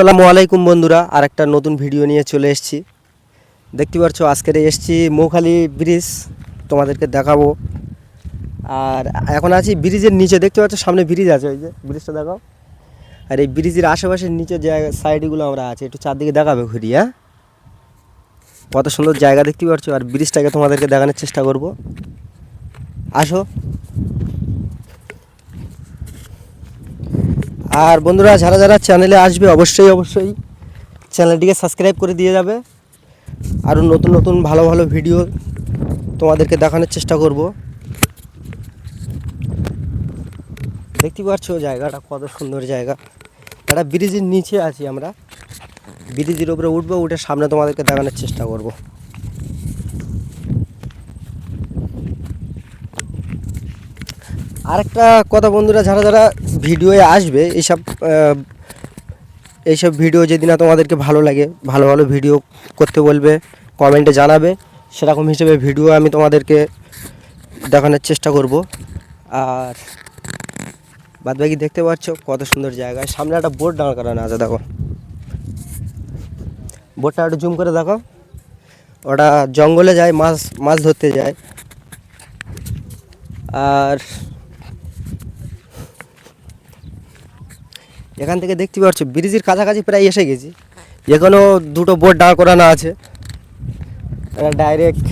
আসসালামু আলাইকুম বন্ধুরা আর একটা নতুন ভিডিও নিয়ে চলে এসেছি। দেখতে পাচ্ছ আজকের এসেছি মৌখালি ব্রিজ, তোমাদেরকে দেখাবো। আর এখন আছি ব্রিজের নিচে, দেখতে পাচ্ছ সামনে ব্রিজ আছে, ওই যে ব্রিজটা দেখাও। আর এই ব্রিজের আশেপাশের নিচে জায়গা সাইডগুলো আমরা আছি, একটু চারদিকে দেখাবে ঘুরিয়ে হ্যাঁ? কত সুন্দর জায়গা দেখতে পাচ্ছ, আর ব্রিজটাকে তোমাদেরকে দেখানোর চেষ্টা করব। আসো। আর বন্ধুরা, যারা যারা চ্যানেলে আসবে, অবশ্যই অবশ্যই চ্যানেলটিকে সাবস্ক্রাইব করে দিয়ে যাবে। আরও নতুন নতুন, ভালো ভালো ভিডিও তোমাদেরকে দেখানোর চেষ্টা করব। দেখতে পাচ্ছ জায়গাটা, কত সুন্দর জায়গা। একটা ব্রিজের নিচে আছি আমরা। ব্রিজের উপরে উঠবো, উঠে সামনে তোমাদেরকে দেখানোর চেষ্টা করব। আরেকটা কথা বন্ধুরা, যারা যারা ভিডিওয়ে আসবে এইসব এইসব ভিডিও যদি না তোমাদেরকে ভালো লাগে, ভালো ভালো ভিডিও করতে বলবে, কমেন্টে জানাবে, সেরকম হিসেবে ভিডিও আমি তোমাদেরকে দেখানোর চেষ্টা করব। আর বাদবাকি দেখতে পাচ্ছ কত সুন্দর জায়গা। সামনে একটা বোট দাঁড় করানো আছে, দেখো। বোটটা একটু জুম করে দেখো। ওটা জঙ্গলে যায়, মাছ মাছ ধরতে যায়। আর এখান থেকে দেখতে পাচ্ছ, ব্রিজের কাছাকাছি প্রায় এসে গেছি। এখানেও দুটো বোট দাঁড় করানো আছে। ডাইরেক্ট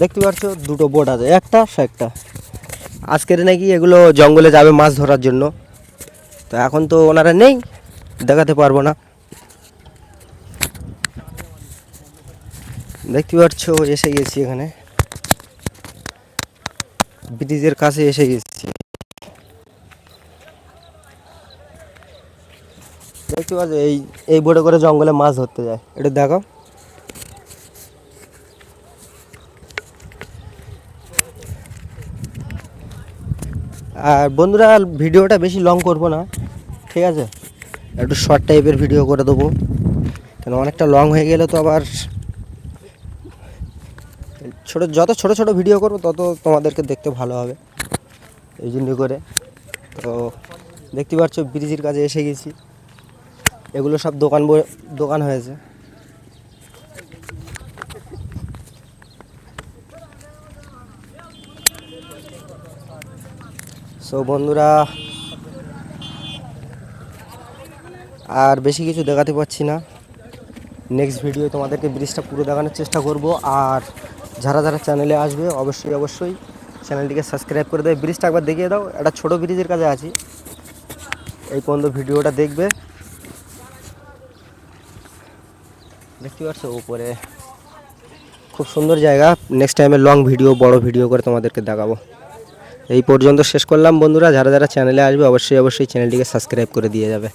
দেখতে পাচ্ছ, দুটো বোট আছে, একটা একটা। আজকের নাকি এগুলো জঙ্গলে যাবে মাছ ধরার জন্য। তো এখন তো ওনারা নেই, দেখাতে পারব না। দেখতে পাচ্ছ, এসে গেছি এখানে। ব্রিজের কাছে এসে গেছি। দেখতে পাচ্ছ, এই এই বোটে করে জঙ্গলে মাছ ধরতে যায়। এটা দেখো আর বন্ধুরা, ভিডিওটা বেশি লং করব না, ঠিক আছে? একটু শর্ট টাইপের ভিডিও করে দেবো। কেন, অনেকটা লং হয়ে গেলে তো আবার ছোট, যত ছোট ছোট ভিডিও করব, তত তোমাদেরকে দেখতে ভালো হবে। এই জন্য করে। তো, দেখতে পাচ্ছ, ব্রিজের কাছে এসে গেছি। এগুলো সব দোকান দোকান হয়েছে। সো বন্ধুরা, আর বেশি কিছু দেখাতে পাচ্ছি না। নেক্সট ভিডিও তোমাদেরকে ব্রিজটা পুরো দেখানোর চেষ্টা করব। আর যারা যারা চ্যানেলে আসবে, অবশ্যই অবশ্যই চ্যানেলটিকে সাবস্ক্রাইব করে দেবে। ব্রিজটা একবার দেখিয়ে দাও। একটা ছোট ব্রিজের কাছে আছি। এই পর্যন্ত ভিডিওটা দেখবে। দেখতে পাচ্ছ, উপরে খুব সুন্দর জায়গা। নেক্সট টাইমে লং ভিডিও বড় ভিডিও করে তোমাদেরকে দেখাবো। এই পর্যন্ত শেষ করলাম বন্ধুরা। যারা যারা চ্যানেলে আসবে, অবশ্যই অবশ্যই চ্যানেলটিকে সাবস্ক্রাইব করে দিয়ে যাবে।